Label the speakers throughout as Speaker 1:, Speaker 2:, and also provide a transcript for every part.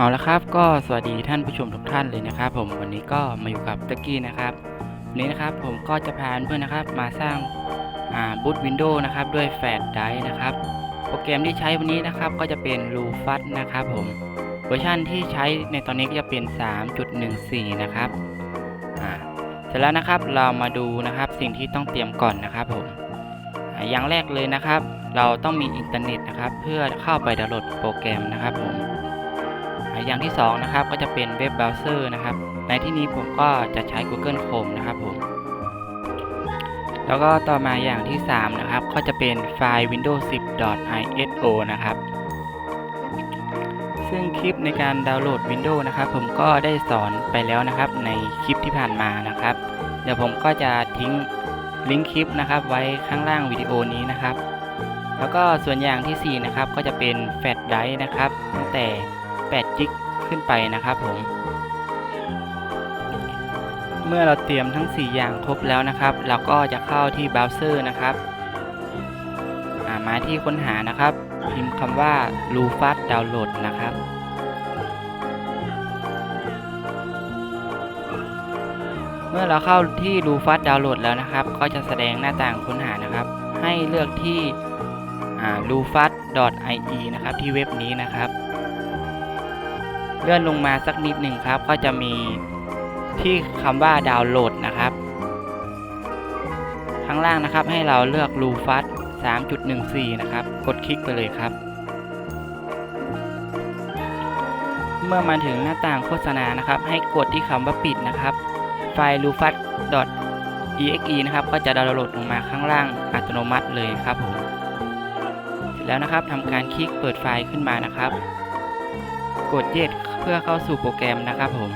Speaker 1: เอาละครับก็สวัสดีท่านผู้ชมทุกท่านเลยนะครับ ผมวันนี้ก็มาอยู่กับตะกี้นะครับวันนี้นะครับผมก็จะพาเพื่อนนะครับมาสร้างอ่าบูตวินโดว์นะครับด้วยแฟลชไดร์นะครับ โปรแกรมที่ใช้วันนี้นะครับก็จะเป็นลูฟัสนะครับผมเวอร์ชันที่ใช้ในตอนนี้ก็จะเป็น 3.14 นะครับอ่าเสร็จแล้วนะครับเรามาดูนะครับสิ่งที่ต้องเตรียมก่อนนะครับผมออย่างแรกเลยนะครับ เราต้องมีอินเทอร์เน็ตนะครับ เพื่อเข้าไปดาวน์โหลดโปรแกรมนะครับผม อย่างที่2นะครับก็จะเป็นเว็บเบราว์เซอร์นะครับ ในที่นี้ผมก็จะใช้ Google Chrome นะครับผม แล้วก็ต่อมาอย่างที่ 3 นะครับ ก็จะเป็นไฟล์ Windows 10 .iso นะครับ ซึ่งคลิปในการดาวน์โหลด Windows นะครับ ผมก็ได้สอนไปแล้วนะครับในคลิปที่ผ่านมานะครับ เดี๋ยวผมก็จะทิ้งลิงก์คลิปนะครับไว้ข้างล่างวิดีโอนี้นะครับ แล้วก็ส่วนอย่างทีสี่4 นะครับก็จะเป็นแฟลชไดร์นะครับ ตั้งแต่ 8จิกขึ้นไปนะครับผม เมื่อเราเตรียมทั้ง 4 อย่างครบแล้วนะครับ เราก็จะเข้าที่เบราว์เซอร์นะครับามาที่ค้นหานะครับ พิมพ์คำว่า l u f a s Download นะครับ เมื่อเราเข้าที่ l u f a s Download แล้วนะครับ ก็จะแสดงหน้าต่างค้นหานะครับ ให้เลือกที่อ่า l u f a s ie นะครับที่เว็บนี้นะครับ ลื่อนลงมาสักนิดหนึ่งครับ ก็จะมีที่คำว่าดาวน์โหลดนะครับ ข้างล่างนะครับให้เราเลือก r u f a s 3.14 นะครับ กดคลิกไปเลยครับ เมื่อมาถึงหน้าต่างโฆษณานะครับ ให้กดที่คำว่าปิดนะครับ ไฟล์ r u f a s .exe นะครับ ก็จะดาวน์โหลดลงมาข้างล่างอัตโนมัติเลยครับผมเสร็จแล้วนะครับทำการคลิกเปิดไฟล์ขึ้นมานะครับ กด Yes เพื่อเข้าสู่โปรแกรมนะครับผม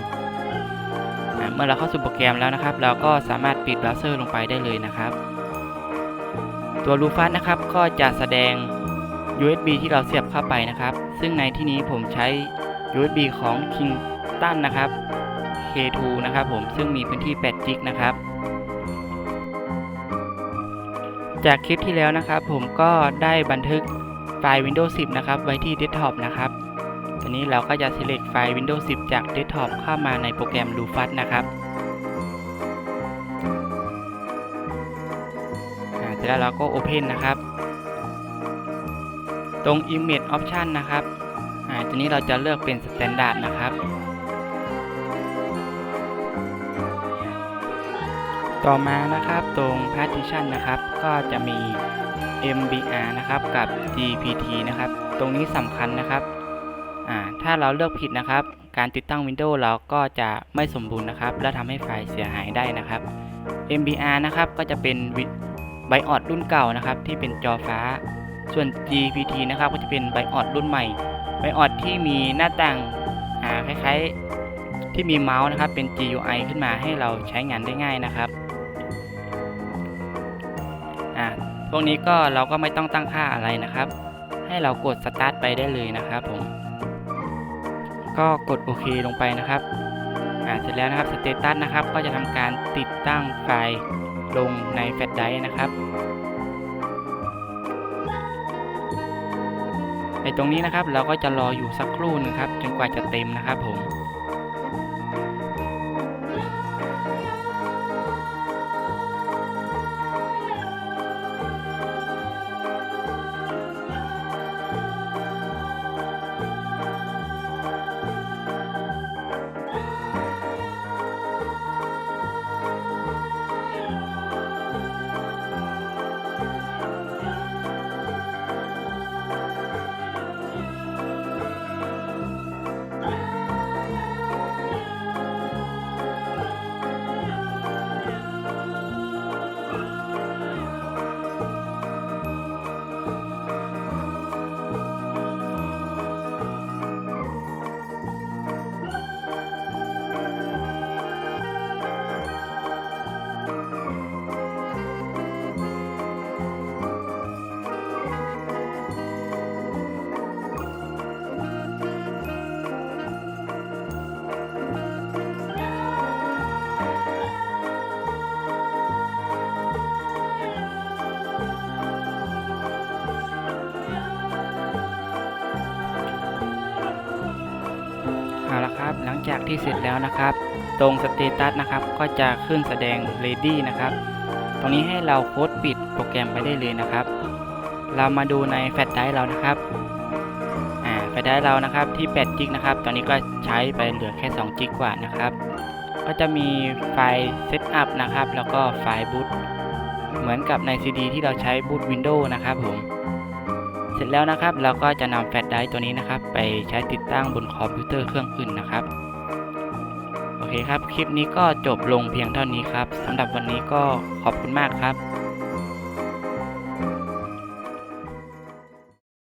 Speaker 1: เมื่อเราเข้าสู่โปรแกรมแล้วนะครับ เราก็สามารถปิดเบราว์เซอร์ลงไปได้เลยนะครับ ตัวรูฟัสนะครับก็จะแสดง USB ที่เราเสียบเข้าไปนะครับ ซึ่งในที่นี้ผมใช้ USB ของ Kingston นะครับ K2 นะครับผมซึ่งมีพื้นที่8 g ิกนะครับ จากคลิปที่แล้วนะครับ ผมก็ได้บันทึกไฟล์ Windows 10 นะครับ ไว้ที่ Desktop นะครับ ทีนี้เราก็จะ select ไฟล์ Windows 10 จาก Desktop เข้ามาในโปรแกรม Lufas นะครับอ่าเสร็จแล้วเราก็ Open นะครับ ตรง Image Option นะครับอ่าทีนี้เราจะเลือกเป็น Standard นะครับต่อมานะครับตรง Partition นะครับ ก็จะมี MBR นะครับกับ GPT นะครับ ตรงนี้สำคัญนะครับ อ่าถ้าเราเลือกผิดนะครับ การติดตั้ง Windows เราก็จะไม่สมบูรณ์นะครับ และทำให้ไฟล์เสียหายได้นะครับ MBR นะครับก็จะเป็นไบออดรุ่นเก่านะครับ ที่เป็นจอฟ้า ส่วน GPT นะครับก็จะเป็นไบออดรุ่นใหม่ไบออดที่มีหน้าต่างอ่าคล้ายๆที่มีเมาส์นะครับเป็น GUI ขึ้นมาให้เราใช้งานได้ง่ายนะครับอ่าพวกนี้ก็เราก็ไม่ต้องตั้งค่าอะไรนะครับ ให้เรากด start ไปได้เลยนะครับผม ก็กดโอเคลงไปนะครับอ่าเสร็จแล้วนะครับสเตตัสนะครับก็จะทำการติดตั้งไฟล์ลงในแฟลชไดรฟ์นะครับไอตรงนี้นะครับเราก็จะรออยู่สักครู่หนึงครับจนกว่าจะเต็มนะครับผม นะครับ หลังจากที่เสร็จแล้วนะครับ ตรงสเตตัสนะครับ ก็จะขึ้นแสดง ready นะครับ ตรงนี้ให้เราโค้ดปิดโปรแกรมไปได้เลยนะครับ เรามาดูในแฟลชไดรฟ์เรานะครับอ่าแฟลชไดรฟ์เรานะครับที่8จิกนะครับ ตอนนี้ก็ใช้ไปเหลือแค่2จิกกว่านะครับ ก็จะมีไฟล์เซตอัพนะครับ แล้วก็ไฟล์บูตเหมือนกับใน CD ที่เราใช้บูต Windows นะครับผม เสร็จแล้วนะครับเราก็จะนำแฟลชไดร์ตัวนี้นะครับ ไปใช้ติดตั้งบนคอมพิวเตอร์เครื่องอื่นนะครับโอเคครับ คลิปนี้ก็จบลงเพียงเท่านี้ครับสำหรับวันนี้ก็ขอบคุณมากครับ